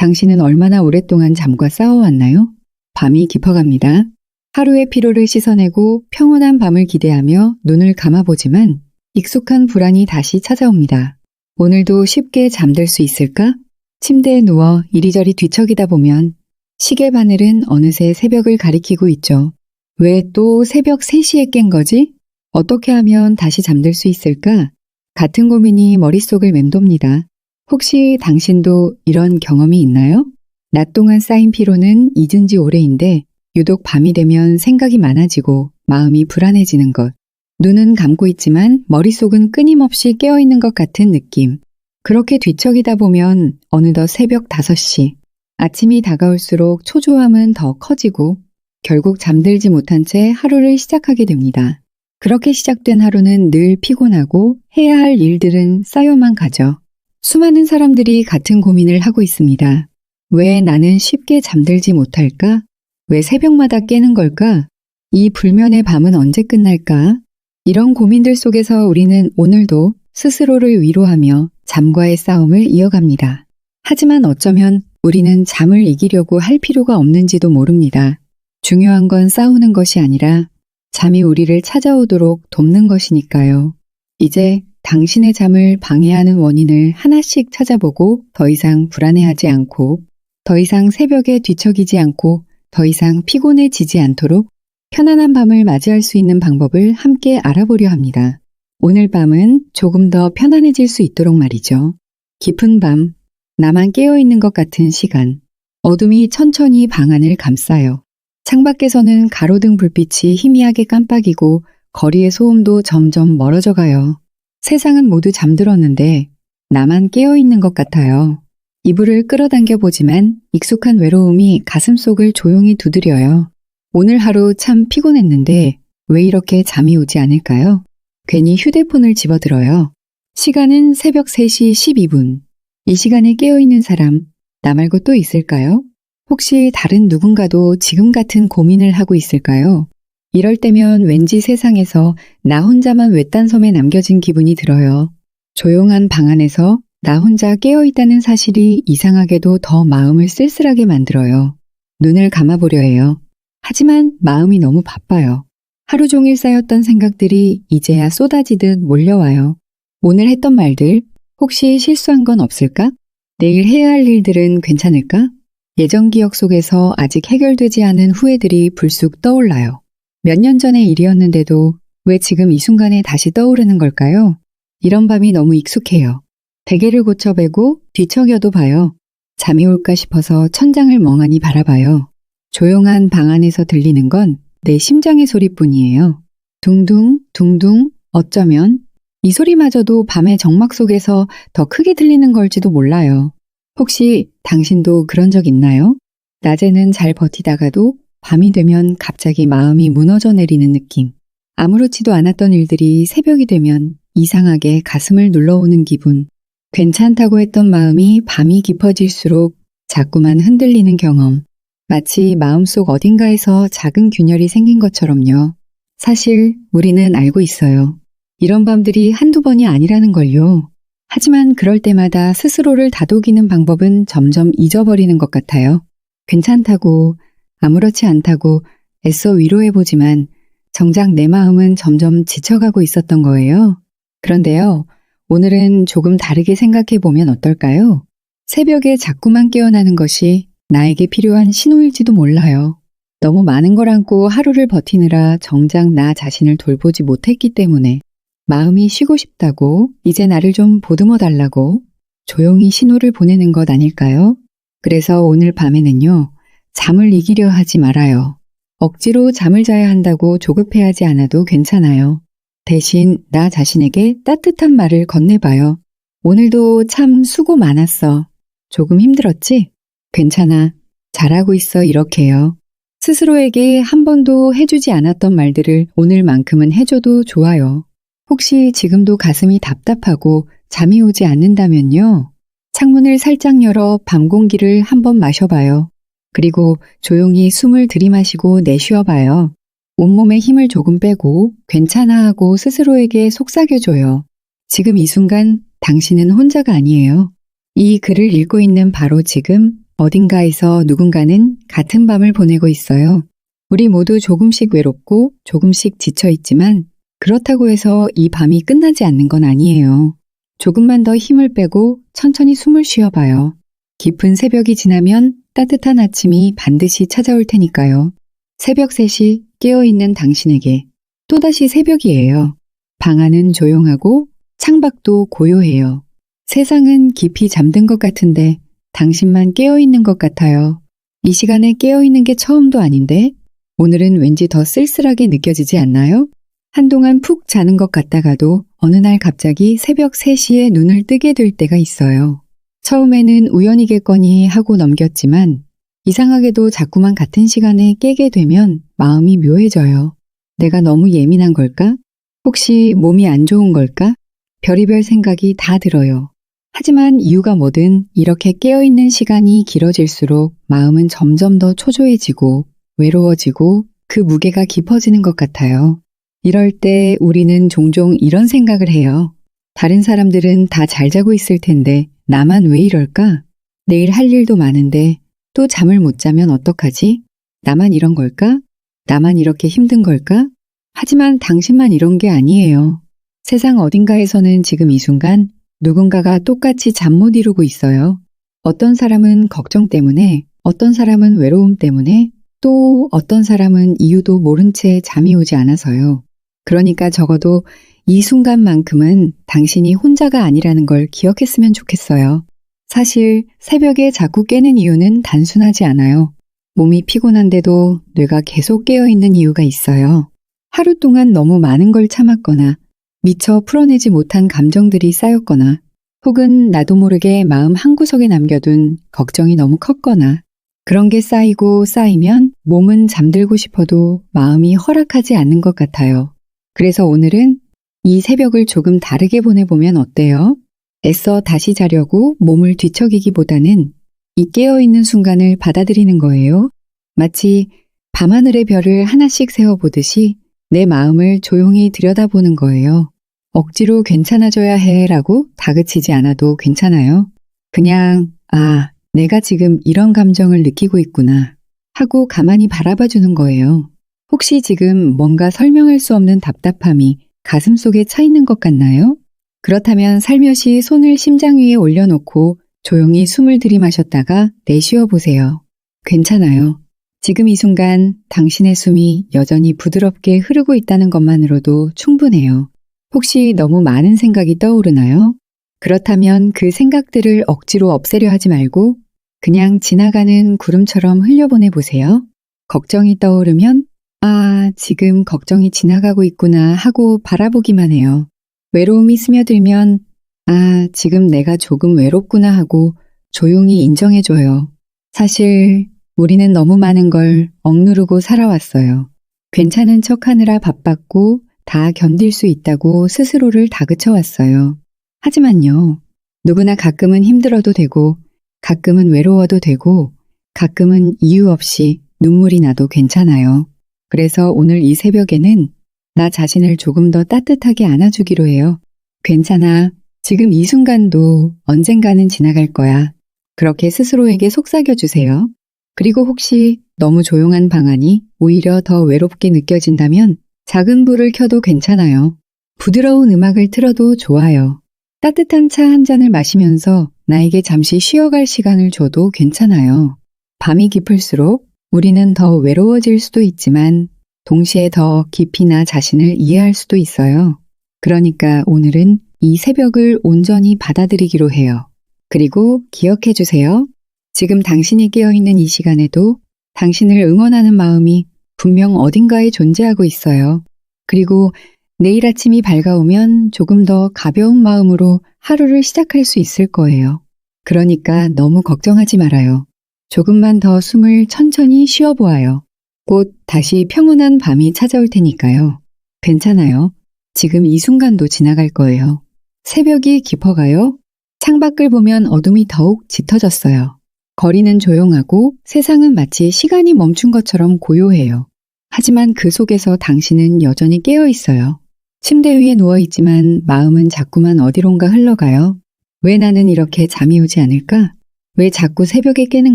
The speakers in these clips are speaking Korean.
당신은 얼마나 오랫동안 잠과 싸워왔나요? 밤이 깊어갑니다. 하루의 피로를 씻어내고 평온한 밤을 기대하며 눈을 감아보지만 익숙한 불안이 다시 찾아옵니다. 오늘도 쉽게 잠들 수 있을까? 침대에 누워 이리저리 뒤척이다 보면 시계 바늘은 어느새 새벽을 가리키고 있죠. 왜 또 새벽 3시에 깬 거지? 어떻게 하면 다시 잠들 수 있을까? 같은 고민이 머릿속을 맴돕니다. 혹시 당신도 이런 경험이 있나요? 낮 동안 쌓인 피로는 잊은 지 오래인데 유독 밤이 되면 생각이 많아지고 마음이 불안해지는 것. 눈은 감고 있지만 머릿속은 끊임없이 깨어있는 것 같은 느낌. 그렇게 뒤척이다 보면 어느덧 새벽 5시. 아침이 다가올수록 초조함은 더 커지고 결국 잠들지 못한 채 하루를 시작하게 됩니다. 그렇게 시작된 하루는 늘 피곤하고 해야 할 일들은 쌓여만 가죠. 수많은 사람들이 같은 고민을 하고 있습니다. 왜 나는 쉽게 잠들지 못할까? 왜 새벽마다 깨는 걸까? 이 불면의 밤은 언제 끝날까? 이런 고민들 속에서 우리는 오늘도 스스로를 위로하며 잠과의 싸움을 이어갑니다. 하지만 어쩌면 우리는 잠을 이기려고 할 필요가 없는지도 모릅니다. 중요한 건 싸우는 것이 아니라 잠이 우리를 찾아오도록 돕는 것이니까요. 이제 당신의 잠을 방해하는 원인을 하나씩 찾아보고 더 이상 불안해하지 않고 더 이상 새벽에 뒤척이지 않고 더 이상 피곤해지지 않도록 편안한 밤을 맞이할 수 있는 방법을 함께 알아보려 합니다. 오늘 밤은 조금 더 편안해질 수 있도록 말이죠. 깊은 밤, 나만 깨어있는 것 같은 시간, 어둠이 천천히 방 안을 감싸요. 창밖에서는 가로등 불빛이 희미하게 깜빡이고 거리의 소음도 점점 멀어져 가요. 세상은 모두 잠들었는데 나만 깨어있는 것 같아요. 이불을 끌어당겨 보지만 익숙한 외로움이 가슴 속을 조용히 두드려요. 오늘 하루 참 피곤했는데 왜 이렇게 잠이 오지 않을까요? 괜히 휴대폰을 집어들어요. 시간은 새벽 3시 12분. 이 시간에 깨어있는 사람, 나 말고 또 있을까요? 혹시 다른 누군가도 지금 같은 고민을 하고 있을까요? 이럴 때면 왠지 세상에서 나 혼자만 외딴 섬에 남겨진 기분이 들어요. 조용한 방 안에서 나 혼자 깨어있다는 사실이 이상하게도 더 마음을 쓸쓸하게 만들어요. 눈을 감아보려 해요. 하지만 마음이 너무 바빠요. 하루 종일 쌓였던 생각들이 이제야 쏟아지듯 몰려와요. 오늘 했던 말들, 혹시 실수한 건 없을까? 내일 해야 할 일들은 괜찮을까? 예전 기억 속에서 아직 해결되지 않은 후회들이 불쑥 떠올라요. 몇 년 전의 일이었는데도 왜 지금 이 순간에 다시 떠오르는 걸까요? 이런 밤이 너무 익숙해요. 베개를 고쳐배고 뒤척여도 봐요. 잠이 올까 싶어서 천장을 멍하니 바라봐요. 조용한 방 안에서 들리는 건 내 심장의 소리뿐이에요. 둥둥, 둥둥, 어쩌면 이 소리마저도 밤의 정막 속에서 더 크게 들리는 걸지도 몰라요. 혹시 당신도 그런 적 있나요? 낮에는 잘 버티다가도 밤이 되면 갑자기 마음이 무너져 내리는 느낌. 아무렇지도 않았던 일들이 새벽이 되면 이상하게 가슴을 눌러오는 기분. 괜찮다고 했던 마음이 밤이 깊어질수록 자꾸만 흔들리는 경험. 마치 마음속 어딘가에서 작은 균열이 생긴 것처럼요. 사실 우리는 알고 있어요. 이런 밤들이 한두 번이 아니라는 걸요. 하지만 그럴 때마다 스스로를 다독이는 방법은 점점 잊어버리는 것 같아요. 괜찮다고, 아무렇지 않다고 애써 위로해보지만 정작 내 마음은 점점 지쳐가고 있었던 거예요. 그런데요, 오늘은 조금 다르게 생각해보면 어떨까요? 새벽에 자꾸만 깨어나는 것이 나에게 필요한 신호일지도 몰라요. 너무 많은 걸 안고 하루를 버티느라 정작 나 자신을 돌보지 못했기 때문에 마음이 쉬고 싶다고 이제 나를 좀 보듬어 달라고 조용히 신호를 보내는 것 아닐까요? 그래서 오늘 밤에는요, 잠을 이기려 하지 말아요. 억지로 잠을 자야 한다고 조급해하지 않아도 괜찮아요. 대신 나 자신에게 따뜻한 말을 건네봐요. 오늘도 참 수고 많았어. 조금 힘들었지? 괜찮아. 잘하고 있어. 이렇게요. 스스로에게 한 번도 해주지 않았던 말들을 오늘만큼은 해줘도 좋아요. 혹시 지금도 가슴이 답답하고 잠이 오지 않는다면요. 창문을 살짝 열어 밤 공기를 한번 마셔봐요. 그리고 조용히 숨을 들이마시고 내쉬어봐요. 온몸에 힘을 조금 빼고 괜찮아 하고 스스로에게 속삭여줘요. 지금 이 순간 당신은 혼자가 아니에요. 이 글을 읽고 있는 바로 지금 어딘가에서 누군가는 같은 밤을 보내고 있어요. 우리 모두 조금씩 외롭고 조금씩 지쳐 있지만 그렇다고 해서 이 밤이 끝나지 않는 건 아니에요. 조금만 더 힘을 빼고 천천히 숨을 쉬어봐요. 깊은 새벽이 지나면 따뜻한 아침이 반드시 찾아올 테니까요. 새벽 3시 깨어있는 당신에게 또다시 새벽이에요. 방 안은 조용하고 창밖도 고요해요. 세상은 깊이 잠든 것 같은데 당신만 깨어있는 것 같아요. 이 시간에 깨어있는 게 처음도 아닌데 오늘은 왠지 더 쓸쓸하게 느껴지지 않나요? 한동안 푹 자는 것 같다가도 어느 날 갑자기 새벽 3시에 눈을 뜨게 될 때가 있어요. 처음에는 우연이겠거니 하고 넘겼지만 이상하게도 자꾸만 같은 시간에 깨게 되면 마음이 묘해져요. 내가 너무 예민한 걸까? 혹시 몸이 안 좋은 걸까? 별의별 생각이 다 들어요. 하지만 이유가 뭐든 이렇게 깨어있는 시간이 길어질수록 마음은 점점 더 초조해지고 외로워지고 그 무게가 깊어지는 것 같아요. 이럴 때 우리는 종종 이런 생각을 해요. 다른 사람들은 다 잘 자고 있을 텐데 나만 왜 이럴까? 내일 할 일도 많은데 또 잠을 못 자면 어떡하지? 나만 이런 걸까? 나만 이렇게 힘든 걸까? 하지만 당신만 이런 게 아니에요. 세상 어딘가에서는 지금 이 순간 누군가가 똑같이 잠 못 이루고 있어요. 어떤 사람은 걱정 때문에, 어떤 사람은 외로움 때문에, 또 어떤 사람은 이유도 모른 채 잠이 오지 않아서요. 그러니까 적어도 이 순간만큼은 당신이 혼자가 아니라는 걸 기억했으면 좋겠어요. 사실 새벽에 자꾸 깨는 이유는 단순하지 않아요. 몸이 피곤한데도 뇌가 계속 깨어있는 이유가 있어요. 하루 동안 너무 많은 걸 참았거나 미처 풀어내지 못한 감정들이 쌓였거나 혹은 나도 모르게 마음 한구석에 남겨둔 걱정이 너무 컸거나 그런 게 쌓이고 쌓이면 몸은 잠들고 싶어도 마음이 허락하지 않는 것 같아요. 그래서 오늘은 이 새벽을 조금 다르게 보내보면 어때요? 애써 다시 자려고 몸을 뒤척이기보다는 이 깨어있는 순간을 받아들이는 거예요. 마치 밤하늘의 별을 하나씩 세워보듯이 내 마음을 조용히 들여다보는 거예요. 억지로 괜찮아져야 해 라고 다그치지 않아도 괜찮아요. 그냥, 아, 내가 지금 이런 감정을 느끼고 있구나 하고 가만히 바라봐 주는 거예요. 혹시 지금 뭔가 설명할 수 없는 답답함이 가슴 속에 차 있는 것 같나요? 그렇다면 살며시 손을 심장 위에 올려놓고 조용히 숨을 들이마셨다가 내쉬어 보세요. 괜찮아요. 지금 이 순간 당신의 숨이 여전히 부드럽게 흐르고 있다는 것만으로도 충분해요. 혹시 너무 많은 생각이 떠오르나요? 그렇다면 그 생각들을 억지로 없애려 하지 말고 그냥 지나가는 구름처럼 흘려보내 보세요. 걱정이 떠오르면 아, 지금 걱정이 지나가고 있구나 하고 바라보기만 해요. 외로움이 스며들면 아, 지금 내가 조금 외롭구나 하고 조용히 인정해줘요. 사실 우리는 너무 많은 걸 억누르고 살아왔어요. 괜찮은 척 하느라 바빴고 다 견딜 수 있다고 스스로를 다그쳐 왔어요. 하지만요, 누구나 가끔은 힘들어도 되고, 가끔은 외로워도 되고, 가끔은 이유 없이 눈물이 나도 괜찮아요. 그래서 오늘 이 새벽에는 나 자신을 조금 더 따뜻하게 안아주기로 해요. 괜찮아. 지금 이 순간도 언젠가는 지나갈 거야. 그렇게 스스로에게 속삭여 주세요. 그리고 혹시 너무 조용한 방 안이 오히려 더 외롭게 느껴진다면 작은 불을 켜도 괜찮아요. 부드러운 음악을 틀어도 좋아요. 따뜻한 차 한 잔을 마시면서 나에게 잠시 쉬어갈 시간을 줘도 괜찮아요. 밤이 깊을수록 우리는 더 외로워질 수도 있지만 동시에 더 깊이 나 자신을 이해할 수도 있어요. 그러니까 오늘은 이 새벽을 온전히 받아들이기로 해요. 그리고 기억해 주세요. 지금 당신이 깨어있는 이 시간에도 당신을 응원하는 마음이 분명 어딘가에 존재하고 있어요. 그리고 내일 아침이 밝아오면 조금 더 가벼운 마음으로 하루를 시작할 수 있을 거예요. 그러니까 너무 걱정하지 말아요. 조금만 더 숨을 천천히 쉬어 보아요. 곧 다시 평온한 밤이 찾아올 테니까요. 괜찮아요. 지금 이 순간도 지나갈 거예요. 새벽이 깊어가요. 창밖을 보면 어둠이 더욱 짙어졌어요. 거리는 조용하고 세상은 마치 시간이 멈춘 것처럼 고요해요. 하지만 그 속에서 당신은 여전히 깨어 있어요. 침대 위에 누워 있지만 마음은 자꾸만 어디론가 흘러가요. 왜 나는 이렇게 잠이 오지 않을까? 왜 자꾸 새벽에 깨는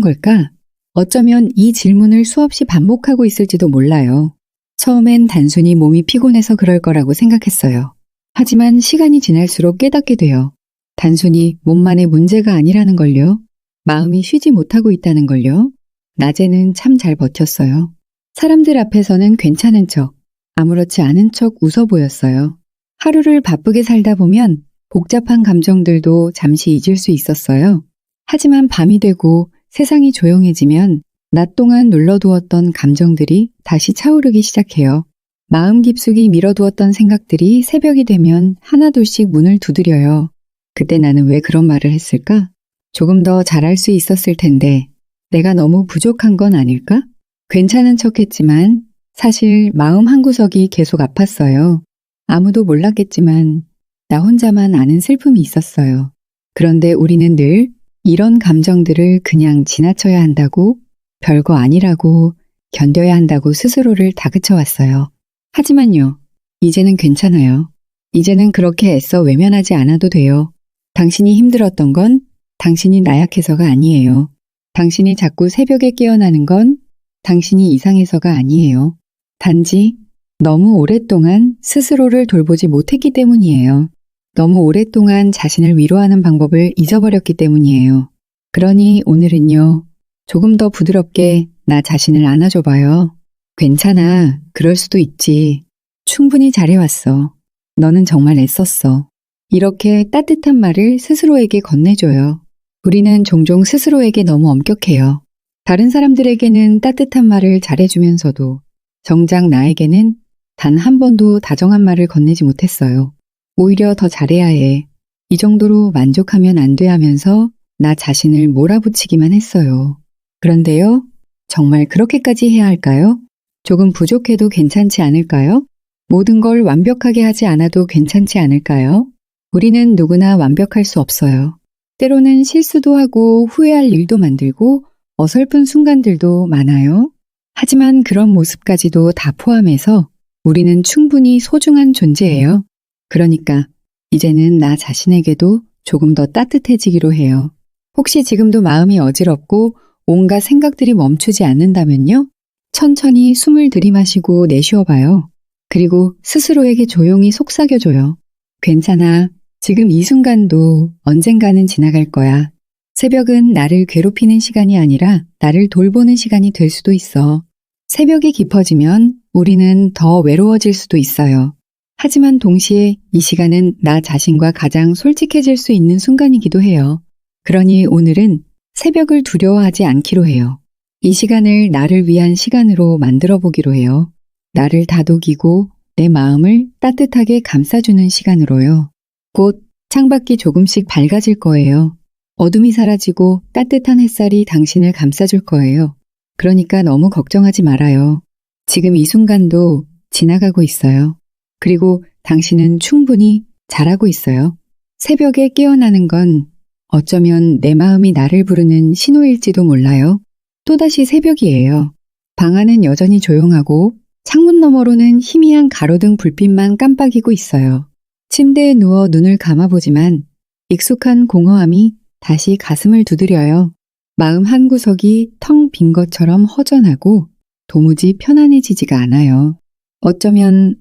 걸까? 어쩌면 이 질문을 수없이 반복하고 있을지도 몰라요. 처음엔 단순히 몸이 피곤해서 그럴 거라고 생각했어요. 하지만 시간이 지날수록 깨닫게 돼요. 단순히 몸만의 문제가 아니라는 걸요. 마음이 쉬지 못하고 있다는 걸요. 낮에는 참 잘 버텼어요. 사람들 앞에서는 괜찮은 척, 아무렇지 않은 척 웃어 보였어요. 하루를 바쁘게 살다 보면 복잡한 감정들도 잠시 잊을 수 있었어요. 하지만 밤이 되고 세상이 조용해지면 낮 동안 눌러두었던 감정들이 다시 차오르기 시작해요. 마음 깊숙이 밀어두었던 생각들이 새벽이 되면 하나둘씩 문을 두드려요. 그때 나는 왜 그런 말을 했을까? 조금 더 잘할 수 있었을 텐데 내가 너무 부족한 건 아닐까? 괜찮은 척 했지만 사실 마음 한구석이 계속 아팠어요. 아무도 몰랐겠지만 나 혼자만 아는 슬픔이 있었어요. 그런데 우리는 늘 이런 감정들을 그냥 지나쳐야 한다고 별거 아니라고 견뎌야 한다고 스스로를 다그쳐 왔어요. 하지만요, 이제는 괜찮아요. 이제는 그렇게 애써 외면하지 않아도 돼요. 당신이 힘들었던 건 당신이 나약해서가 아니에요. 당신이 자꾸 새벽에 깨어나는 건 당신이 이상해서가 아니에요. 단지 너무 오랫동안 스스로를 돌보지 못했기 때문이에요. 너무 오랫동안 자신을 위로하는 방법을 잊어버렸기 때문이에요. 그러니 오늘은요, 조금 더 부드럽게 나 자신을 안아줘 봐요. 괜찮아. 그럴 수도 있지. 충분히 잘해왔어. 너는 정말 애썼어. 이렇게 따뜻한 말을 스스로에게 건네줘요. 우리는 종종 스스로에게 너무 엄격해요. 다른 사람들에게는 따뜻한 말을 잘해주면서도 정작 나에게는 단 한 번도 다정한 말을 건네지 못했어요. 오히려 더 잘해야 해. 이 정도로 만족하면 안 돼 하면서 나 자신을 몰아붙이기만 했어요. 그런데요, 정말 그렇게까지 해야 할까요? 조금 부족해도 괜찮지 않을까요? 모든 걸 완벽하게 하지 않아도 괜찮지 않을까요? 우리는 누구나 완벽할 수 없어요. 때로는 실수도 하고 후회할 일도 만들고 어설픈 순간들도 많아요. 하지만 그런 모습까지도 다 포함해서 우리는 충분히 소중한 존재예요. 그러니까 이제는 나 자신에게도 조금 더 따뜻해지기로 해요. 혹시 지금도 마음이 어지럽고 온갖 생각들이 멈추지 않는다면요? 천천히 숨을 들이마시고 내쉬어봐요. 그리고 스스로에게 조용히 속삭여줘요. 괜찮아. 지금 이 순간도 언젠가는 지나갈 거야. 새벽은 나를 괴롭히는 시간이 아니라 나를 돌보는 시간이 될 수도 있어. 새벽이 깊어지면 우리는 더 외로워질 수도 있어요. 하지만 동시에 이 시간은 나 자신과 가장 솔직해질 수 있는 순간이기도 해요. 그러니 오늘은 새벽을 두려워하지 않기로 해요. 이 시간을 나를 위한 시간으로 만들어 보기로 해요. 나를 다독이고 내 마음을 따뜻하게 감싸주는 시간으로요. 곧 창밖이 조금씩 밝아질 거예요. 어둠이 사라지고 따뜻한 햇살이 당신을 감싸줄 거예요. 그러니까 너무 걱정하지 말아요. 지금 이 순간도 지나가고 있어요. 그리고 당신은 충분히 잘하고 있어요. 새벽에 깨어나는 건 어쩌면 내 마음이 나를 부르는 신호일지도 몰라요. 또다시 새벽이에요. 방 안은 여전히 조용하고 창문 너머로는 희미한 가로등 불빛만 깜빡이고 있어요. 침대에 누워 눈을 감아보지만 익숙한 공허함이 다시 가슴을 두드려요. 마음 한구석이 텅 빈 것처럼 허전하고 도무지 편안해지지가 않아요. 어쩌면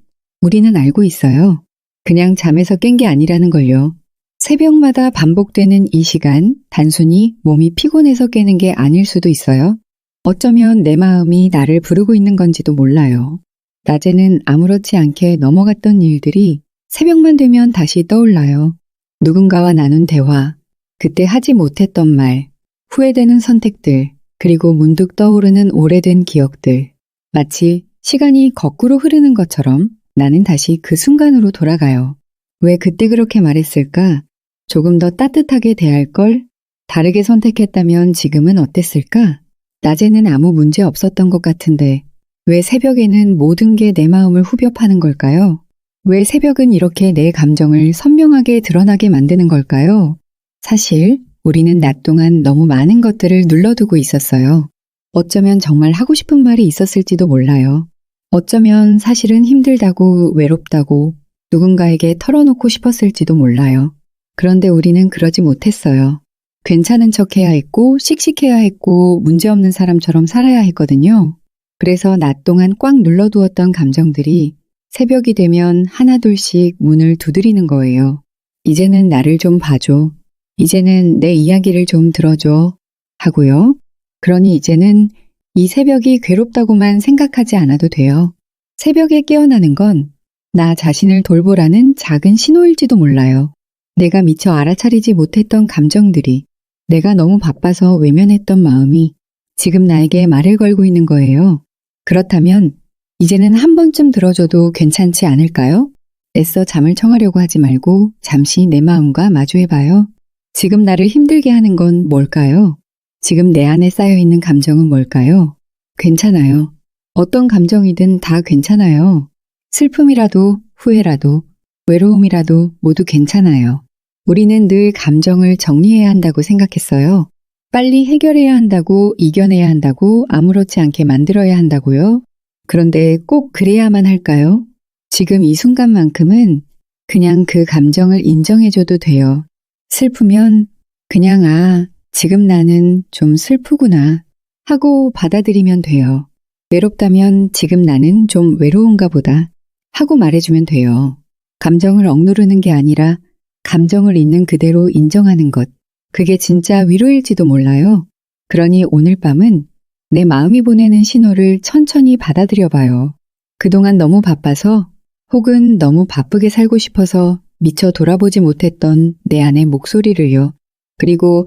우리는 알고 있어요. 그냥 잠에서 깬 게 아니라는 걸요. 새벽마다 반복되는 이 시간 단순히 몸이 피곤해서 깨는 게 아닐 수도 있어요. 어쩌면 내 마음이 나를 부르고 있는 건지도 몰라요. 낮에는 아무렇지 않게 넘어갔던 일들이 새벽만 되면 다시 떠올라요. 누군가와 나눈 대화, 그때 하지 못했던 말, 후회되는 선택들, 그리고 문득 떠오르는 오래된 기억들. 마치 시간이 거꾸로 흐르는 것처럼 나는 다시 그 순간으로 돌아가요. 왜 그때 그렇게 말했을까? 조금 더 따뜻하게 대할 걸? 다르게 선택했다면 지금은 어땠을까? 낮에는 아무 문제 없었던 것 같은데 왜 새벽에는 모든 게 내 마음을 후벼 파는 걸까요? 왜 새벽은 이렇게 내 감정을 선명하게 드러나게 만드는 걸까요? 사실 우리는 낮 동안 너무 많은 것들을 눌러두고 있었어요. 어쩌면 정말 하고 싶은 말이 있었을지도 몰라요. 어쩌면 사실은 힘들다고 외롭다고 누군가에게 털어놓고 싶었을지도 몰라요. 그런데 우리는 그러지 못했어요. 괜찮은 척 해야 했고, 씩씩해야 했고, 문제없는 사람처럼 살아야 했거든요. 그래서 낮 동안 꽉 눌러두었던 감정들이 새벽이 되면 하나둘씩 문을 두드리는 거예요. 이제는 나를 좀 봐줘. 이제는 내 이야기를 좀 들어줘. 하고요. 그러니 이제는 이 새벽이 괴롭다고만 생각하지 않아도 돼요. 새벽에 깨어나는 건 나 자신을 돌보라는 작은 신호일지도 몰라요. 내가 미처 알아차리지 못했던 감정들이 내가 너무 바빠서 외면했던 마음이 지금 나에게 말을 걸고 있는 거예요. 그렇다면 이제는 한 번쯤 들어줘도 괜찮지 않을까요? 애써 잠을 청하려고 하지 말고 잠시 내 마음과 마주해봐요. 지금 나를 힘들게 하는 건 뭘까요? 지금 내 안에 쌓여있는 감정은 뭘까요? 괜찮아요. 어떤 감정이든 다 괜찮아요. 슬픔이라도 후회라도 외로움이라도 모두 괜찮아요. 우리는 늘 감정을 정리해야 한다고 생각했어요. 빨리 해결해야 한다고 이겨내야 한다고 아무렇지 않게 만들어야 한다고요. 그런데 꼭 그래야만 할까요? 지금 이 순간만큼은 그냥 그 감정을 인정해줘도 돼요. 슬프면 그냥 아, 지금 나는 좀 슬프구나 하고 받아들이면 돼요. 외롭다면 지금 나는 좀 외로운가 보다 하고 말해주면 돼요. 감정을 억누르는 게 아니라 감정을 있는 그대로 인정하는 것. 그게 진짜 위로일지도 몰라요. 그러니 오늘 밤은 내 마음이 보내는 신호를 천천히 받아들여 봐요. 그동안 너무 바빠서 혹은 너무 바쁘게 살고 싶어서 미처 돌아보지 못했던 내 안의 목소리를요. 그리고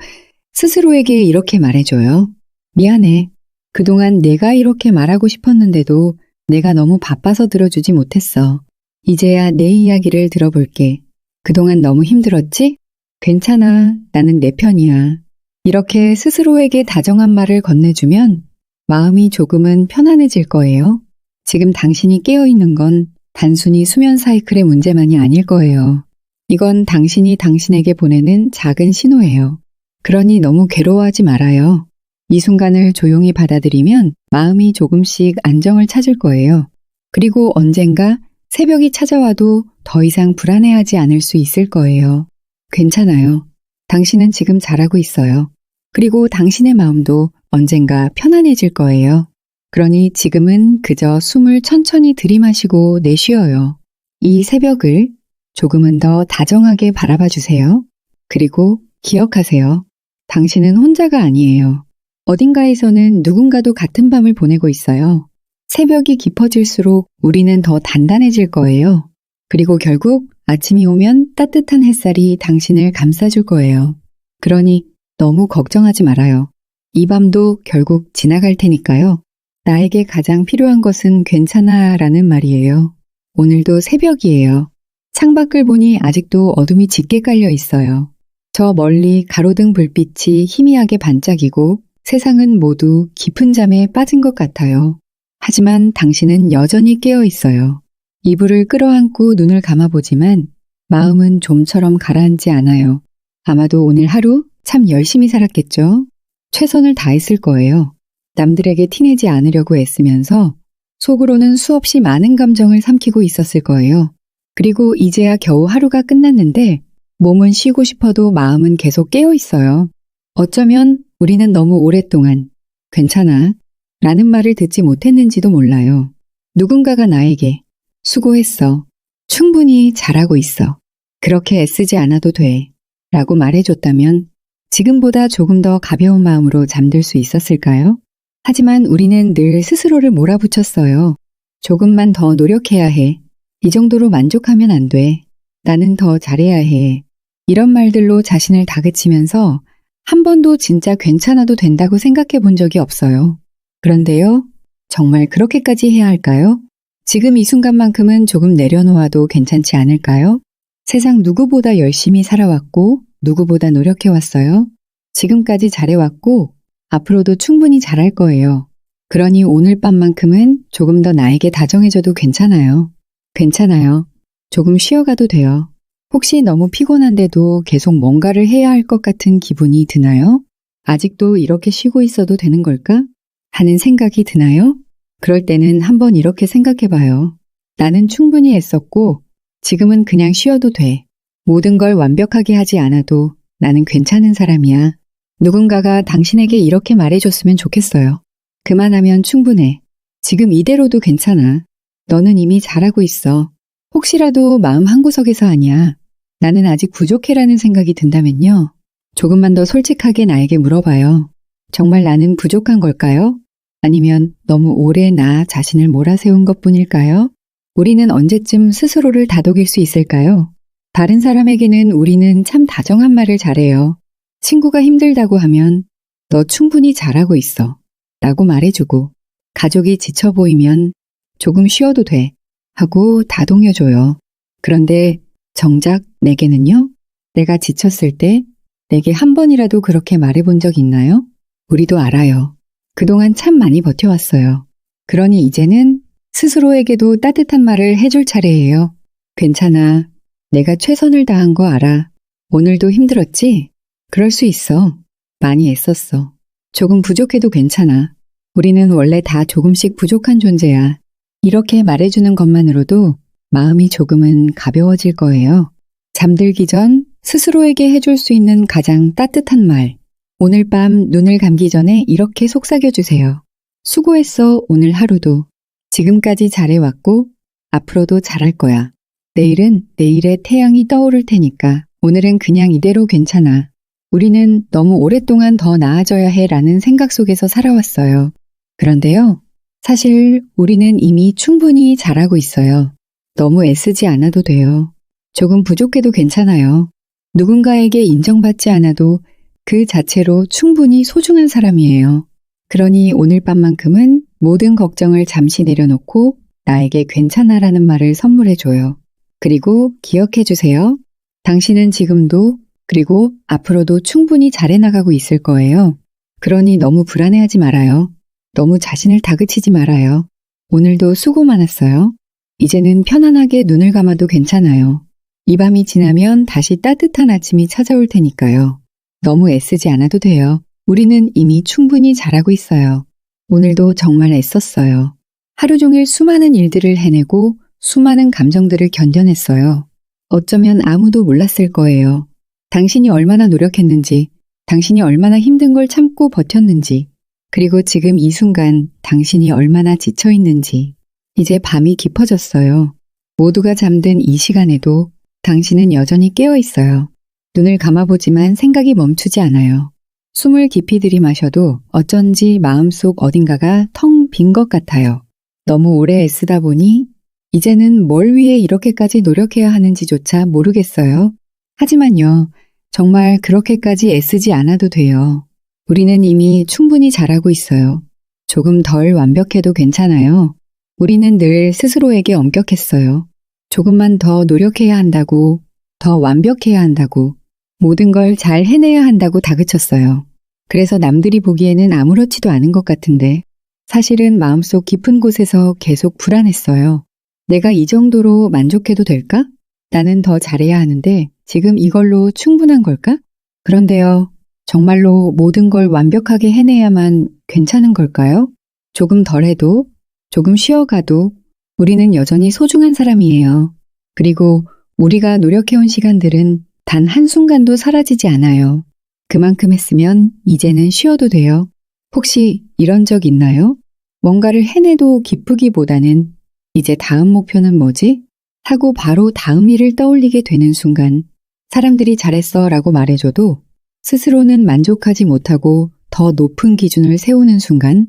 스스로에게 이렇게 말해줘요. 미안해. 그동안 내가 이렇게 말하고 싶었는데도 내가 너무 바빠서 들어주지 못했어. 이제야 내 이야기를 들어볼게. 그동안 너무 힘들었지? 괜찮아. 나는 내 편이야. 이렇게 스스로에게 다정한 말을 건네주면 마음이 조금은 편안해질 거예요. 지금 당신이 깨어있는 건 단순히 수면 사이클의 문제만이 아닐 거예요. 이건 당신이 당신에게 보내는 작은 신호예요. 그러니 너무 괴로워하지 말아요. 이 순간을 조용히 받아들이면 마음이 조금씩 안정을 찾을 거예요. 그리고 언젠가 새벽이 찾아와도 더 이상 불안해하지 않을 수 있을 거예요. 괜찮아요. 당신은 지금 잘하고 있어요. 그리고 당신의 마음도 언젠가 편안해질 거예요. 그러니 지금은 그저 숨을 천천히 들이마시고 내쉬어요. 이 새벽을 조금은 더 다정하게 바라봐 주세요. 그리고 기억하세요. 당신은 혼자가 아니에요. 어딘가에서는 누군가도 같은 밤을 보내고 있어요. 새벽이 깊어질수록 우리는 더 단단해질 거예요. 그리고 결국 아침이 오면 따뜻한 햇살이 당신을 감싸줄 거예요. 그러니 너무 걱정하지 말아요. 이 밤도 결국 지나갈 테니까요. 나에게 가장 필요한 것은 괜찮아 라는 말이에요. 오늘도 새벽이에요. 창밖을 보니 아직도 어둠이 짙게 깔려 있어요. 저 멀리 가로등 불빛이 희미하게 반짝이고 세상은 모두 깊은 잠에 빠진 것 같아요. 하지만 당신은 여전히 깨어 있어요. 이불을 끌어안고 눈을 감아보지만 마음은 좀처럼 가라앉지 않아요. 아마도 오늘 하루 참 열심히 살았겠죠? 최선을 다했을 거예요. 남들에게 티내지 않으려고 애쓰면서 속으로는 수없이 많은 감정을 삼키고 있었을 거예요. 그리고 이제야 겨우 하루가 끝났는데 몸은 쉬고 싶어도 마음은 계속 깨어 있어요. 어쩌면 우리는 너무 오랫동안 괜찮아 라는 말을 듣지 못했는지도 몰라요. 누군가가 나에게 수고했어. 충분히 잘하고 있어. 그렇게 애쓰지 않아도 돼. 라고 말해줬다면 지금보다 조금 더 가벼운 마음으로 잠들 수 있었을까요? 하지만 우리는 늘 스스로를 몰아붙였어요. 조금만 더 노력해야 해. 이 정도로 만족하면 안 돼. 나는 더 잘해야 해. 이런 말들로 자신을 다그치면서 한 번도 진짜 괜찮아도 된다고 생각해 본 적이 없어요. 그런데요, 정말 그렇게까지 해야 할까요? 지금 이 순간만큼은 조금 내려놓아도 괜찮지 않을까요? 세상 누구보다 열심히 살아왔고, 누구보다 노력해왔어요. 지금까지 잘해왔고, 앞으로도 충분히 잘할 거예요. 그러니 오늘 밤만큼은 조금 더 나에게 다정해져도 괜찮아요. 괜찮아요. 조금 쉬어가도 돼요. 혹시 너무 피곤한데도 계속 뭔가를 해야 할 것 같은 기분이 드나요? 아직도 이렇게 쉬고 있어도 되는 걸까? 하는 생각이 드나요? 그럴 때는 한번 이렇게 생각해 봐요. 나는 충분히 애썼고 지금은 그냥 쉬어도 돼. 모든 걸 완벽하게 하지 않아도 나는 괜찮은 사람이야. 누군가가 당신에게 이렇게 말해줬으면 좋겠어요. 그만하면 충분해. 지금 이대로도 괜찮아. 너는 이미 잘하고 있어. 혹시라도 마음 한구석에서 아니야. 나는 아직 부족해라는 생각이 든다면요. 조금만 더 솔직하게 나에게 물어봐요. 정말 나는 부족한 걸까요? 아니면 너무 오래 나 자신을 몰아세운 것 뿐일까요? 우리는 언제쯤 스스로를 다독일 수 있을까요? 다른 사람에게는 우리는 참 다정한 말을 잘해요. 친구가 힘들다고 하면 너 충분히 잘하고 있어. 라고 말해주고 가족이 지쳐 보이면 조금 쉬어도 돼. 하고 다독여줘요. 그런데 정작 내게는요? 내가 지쳤을 때 내게 한 번이라도 그렇게 말해본 적 있나요? 우리도 알아요. 그동안 참 많이 버텨왔어요. 그러니 이제는 스스로에게도 따뜻한 말을 해줄 차례예요. 괜찮아. 내가 최선을 다한 거 알아. 오늘도 힘들었지? 그럴 수 있어. 많이 애썼어. 조금 부족해도 괜찮아. 우리는 원래 다 조금씩 부족한 존재야. 이렇게 말해주는 것만으로도 마음이 조금은 가벼워질 거예요. 잠들기 전 스스로에게 해줄 수 있는 가장 따뜻한 말. 오늘 밤 눈을 감기 전에 이렇게 속삭여 주세요. 수고했어, 오늘 하루도. 지금까지 잘해왔고, 앞으로도 잘할 거야. 내일은 내일의 태양이 떠오를 테니까 오늘은 그냥 이대로 괜찮아. 우리는 너무 오랫동안 더 나아져야 해 라는 생각 속에서 살아왔어요. 그런데요, 사실 우리는 이미 충분히 잘하고 있어요. 너무 애쓰지 않아도 돼요. 조금 부족해도 괜찮아요. 누군가에게 인정받지 않아도 그 자체로 충분히 소중한 사람이에요. 그러니 오늘 밤만큼은 모든 걱정을 잠시 내려놓고 나에게 괜찮아라는 말을 선물해줘요. 그리고 기억해주세요. 당신은 지금도 그리고 앞으로도 충분히 잘해나가고 있을 거예요. 그러니 너무 불안해하지 말아요. 너무 자신을 다그치지 말아요. 오늘도 수고 많았어요. 이제는 편안하게 눈을 감아도 괜찮아요. 이 밤이 지나면 다시 따뜻한 아침이 찾아올 테니까요. 너무 애쓰지 않아도 돼요. 우리는 이미 충분히 잘하고 있어요. 오늘도 정말 애썼어요. 하루 종일 수많은 일들을 해내고 수많은 감정들을 견뎌냈어요. 어쩌면 아무도 몰랐을 거예요. 당신이 얼마나 노력했는지, 당신이 얼마나 힘든 걸 참고 버텼는지, 그리고 지금 이 순간 당신이 얼마나 지쳐 있는지. 이제 밤이 깊어졌어요. 모두가 잠든 이 시간에도 당신은 여전히 깨어 있어요. 눈을 감아보지만 생각이 멈추지 않아요. 숨을 깊이 들이마셔도 어쩐지 마음속 어딘가가 텅 빈 것 같아요. 너무 오래 애쓰다 보니 이제는 뭘 위해 이렇게까지 노력해야 하는지조차 모르겠어요. 하지만요, 정말 그렇게까지 애쓰지 않아도 돼요. 우리는 이미 충분히 잘하고 있어요. 조금 덜 완벽해도 괜찮아요. 우리는 늘 스스로에게 엄격했어요. 조금만 더 노력해야 한다고, 더 완벽해야 한다고, 모든 걸 잘 해내야 한다고 다그쳤어요. 그래서 남들이 보기에는 아무렇지도 않은 것 같은데, 사실은 마음속 깊은 곳에서 계속 불안했어요. 내가 이 정도로 만족해도 될까? 나는 더 잘해야 하는데 지금 이걸로 충분한 걸까? 그런데요, 정말로 모든 걸 완벽하게 해내야만 괜찮은 걸까요? 조금 덜 해도, 조금 쉬어가도 우리는 여전히 소중한 사람이에요. 그리고 우리가 노력해온 시간들은 단 한순간도 사라지지 않아요. 그만큼 했으면 이제는 쉬어도 돼요. 혹시 이런 적 있나요? 뭔가를 해내도 기쁘기보다는 이제 다음 목표는 뭐지? 하고 바로 다음 일을 떠올리게 되는 순간 사람들이 잘했어 라고 말해줘도 스스로는 만족하지 못하고 더 높은 기준을 세우는 순간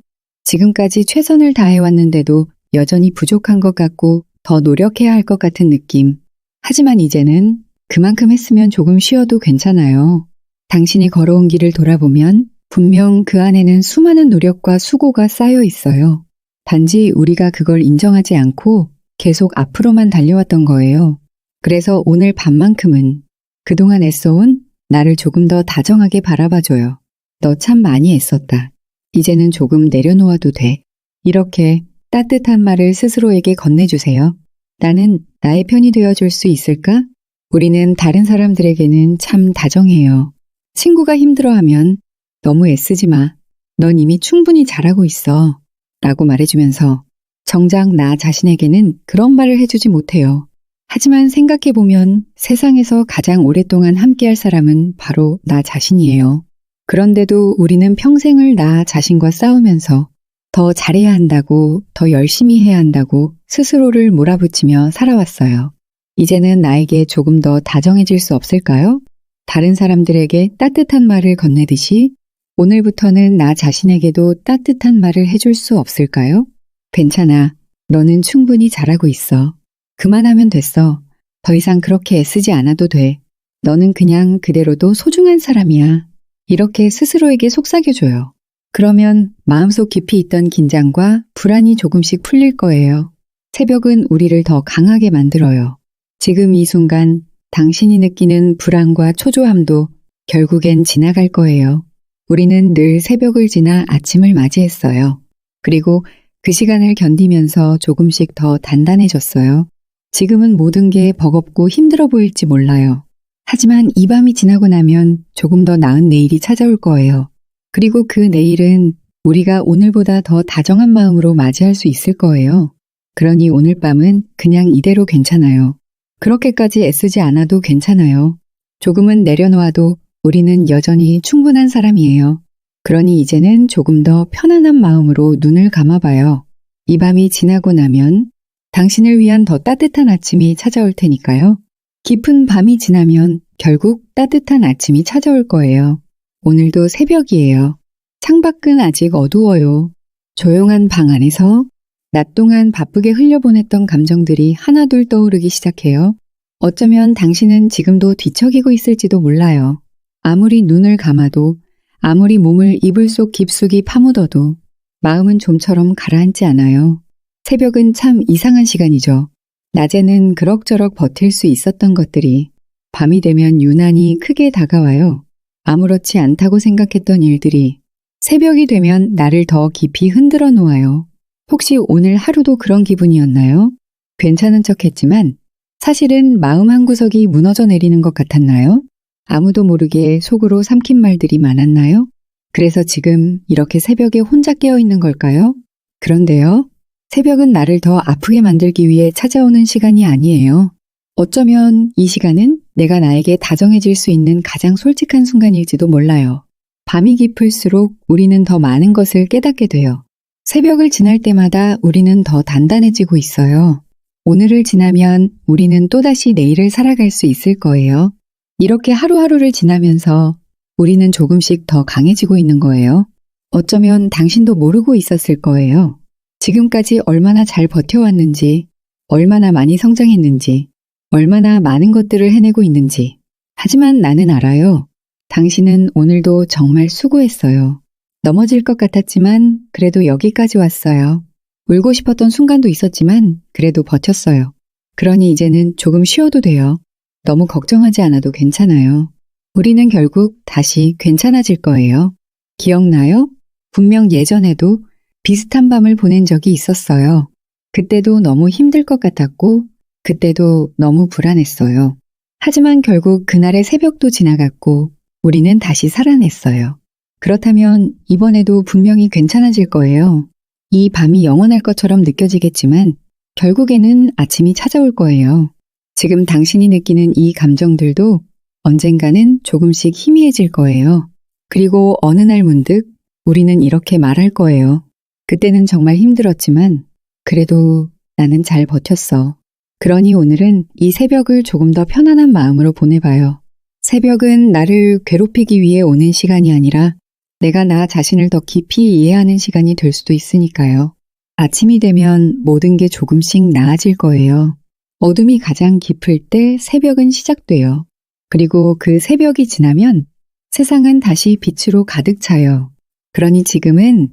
지금까지 최선을 다해왔는데도 여전히 부족한 것 같고 더 노력해야 할 것 같은 느낌. 하지만 이제는 그만큼 했으면 조금 쉬어도 괜찮아요. 당신이 걸어온 길을 돌아보면 분명 그 안에는 수많은 노력과 수고가 쌓여 있어요. 단지 우리가 그걸 인정하지 않고 계속 앞으로만 달려왔던 거예요. 그래서 오늘 밤만큼은 그동안 애써온 나를 조금 더 다정하게 바라봐줘요. 너 참 많이 애썼다. 이제는 조금 내려놓아도 돼. 이렇게 따뜻한 말을 스스로에게 건네주세요. 나는 나의 편이 되어줄 수 있을까? 우리는 다른 사람들에게는 참 다정해요. 친구가 힘들어하면 너무 애쓰지 마. 넌 이미 충분히 잘하고 있어. 라고 말해주면서 정작 나 자신에게는 그런 말을 해주지 못해요. 하지만 생각해보면 세상에서 가장 오랫동안 함께할 사람은 바로 나 자신이에요. 그런데도 우리는 평생을 나 자신과 싸우면서 더 잘해야 한다고, 더 열심히 해야 한다고 스스로를 몰아붙이며 살아왔어요. 이제는 나에게 조금 더 다정해질 수 없을까요? 다른 사람들에게 따뜻한 말을 건네듯이 오늘부터는 나 자신에게도 따뜻한 말을 해줄 수 없을까요? 괜찮아. 너는 충분히 잘하고 있어. 그만하면 됐어. 더 이상 그렇게 애쓰지 않아도 돼. 너는 그냥 그대로도 소중한 사람이야. 이렇게 스스로에게 속삭여줘요. 그러면 마음속 깊이 있던 긴장과 불안이 조금씩 풀릴 거예요. 새벽은 우리를 더 강하게 만들어요. 지금 이 순간 당신이 느끼는 불안과 초조함도 결국엔 지나갈 거예요. 우리는 늘 새벽을 지나 아침을 맞이했어요. 그리고 그 시간을 견디면서 조금씩 더 단단해졌어요. 지금은 모든 게 버겁고 힘들어 보일지 몰라요. 하지만 이 밤이 지나고 나면 조금 더 나은 내일이 찾아올 거예요. 그리고 그 내일은 우리가 오늘보다 더 다정한 마음으로 맞이할 수 있을 거예요. 그러니 오늘 밤은 그냥 이대로 괜찮아요. 그렇게까지 애쓰지 않아도 괜찮아요. 조금은 내려놓아도 우리는 여전히 충분한 사람이에요. 그러니 이제는 조금 더 편안한 마음으로 눈을 감아봐요. 이 밤이 지나고 나면 당신을 위한 더 따뜻한 아침이 찾아올 테니까요. 깊은 밤이 지나면 결국 따뜻한 아침이 찾아올 거예요. 오늘도 새벽이에요. 창밖은 아직 어두워요. 조용한 방 안에서 낮 동안 바쁘게 흘려보냈던 감정들이 하나둘 떠오르기 시작해요. 어쩌면 당신은 지금도 뒤척이고 있을지도 몰라요. 아무리 눈을 감아도, 아무리 몸을 이불 속 깊숙이 파묻어도 마음은 좀처럼 가라앉지 않아요. 새벽은 참 이상한 시간이죠. 낮에는 그럭저럭 버틸 수 있었던 것들이 밤이 되면 유난히 크게 다가와요. 아무렇지 않다고 생각했던 일들이 새벽이 되면 나를 더 깊이 흔들어 놓아요. 혹시 오늘 하루도 그런 기분이었나요? 괜찮은 척 했지만 사실은 마음 한구석이 무너져 내리는 것 같았나요? 아무도 모르게 속으로 삼킨 말들이 많았나요? 그래서 지금 이렇게 새벽에 혼자 깨어 있는 걸까요? 그런데요. 새벽은 나를 더 아프게 만들기 위해 찾아오는 시간이 아니에요. 어쩌면 이 시간은 내가 나에게 다정해질 수 있는 가장 솔직한 순간일지도 몰라요. 밤이 깊을수록 우리는 더 많은 것을 깨닫게 돼요. 새벽을 지날 때마다 우리는 더 단단해지고 있어요. 오늘을 지나면 우리는 또다시 내일을 살아갈 수 있을 거예요. 이렇게 하루하루를 지나면서 우리는 조금씩 더 강해지고 있는 거예요. 어쩌면 당신도 모르고 있었을 거예요. 지금까지 얼마나 잘 버텨왔는지, 얼마나 많이 성장했는지, 얼마나 많은 것들을 해내고 있는지. 하지만 나는 알아요. 당신은 오늘도 정말 수고했어요. 넘어질 것 같았지만 그래도 여기까지 왔어요. 울고 싶었던 순간도 있었지만 그래도 버텼어요. 그러니 이제는 조금 쉬어도 돼요. 너무 걱정하지 않아도 괜찮아요. 우리는 결국 다시 괜찮아질 거예요. 기억나요? 분명 예전에도 비슷한 밤을 보낸 적이 있었어요. 그때도 너무 힘들 것 같았고, 그때도 너무 불안했어요. 하지만 결국 그날의 새벽도 지나갔고, 우리는 다시 살아냈어요. 그렇다면 이번에도 분명히 괜찮아질 거예요. 이 밤이 영원할 것처럼 느껴지겠지만, 결국에는 아침이 찾아올 거예요. 지금 당신이 느끼는 이 감정들도 언젠가는 조금씩 희미해질 거예요. 그리고 어느 날 문득 우리는 이렇게 말할 거예요. 그때는 정말 힘들었지만 그래도 나는 잘 버텼어. 그러니 오늘은 이 새벽을 조금 더 편안한 마음으로 보내봐요. 새벽은 나를 괴롭히기 위해 오는 시간이 아니라 내가 나 자신을 더 깊이 이해하는 시간이 될 수도 있으니까요. 아침이 되면 모든 게 조금씩 나아질 거예요. 어둠이 가장 깊을 때 새벽은 시작돼요. 그리고 그 새벽이 지나면 세상은 다시 빛으로 가득 차요. 그러니 지금은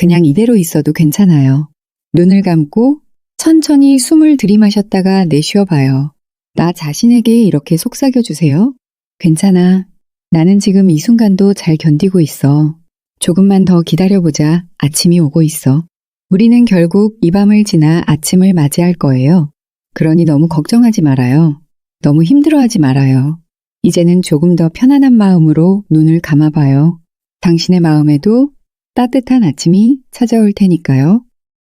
그냥 이대로 있어도 괜찮아요. 눈을 감고 천천히 숨을 들이마셨다가 내쉬어 봐요. 나 자신에게 이렇게 속삭여 주세요. 괜찮아. 나는 지금 이 순간도 잘 견디고 있어. 조금만 더 기다려보자. 아침이 오고 있어. 우리는 결국 이 밤을 지나 아침을 맞이할 거예요. 그러니 너무 걱정하지 말아요. 너무 힘들어하지 말아요. 이제는 조금 더 편안한 마음으로 눈을 감아봐요. 당신의 마음에도 따뜻한 아침이 찾아올 테니까요.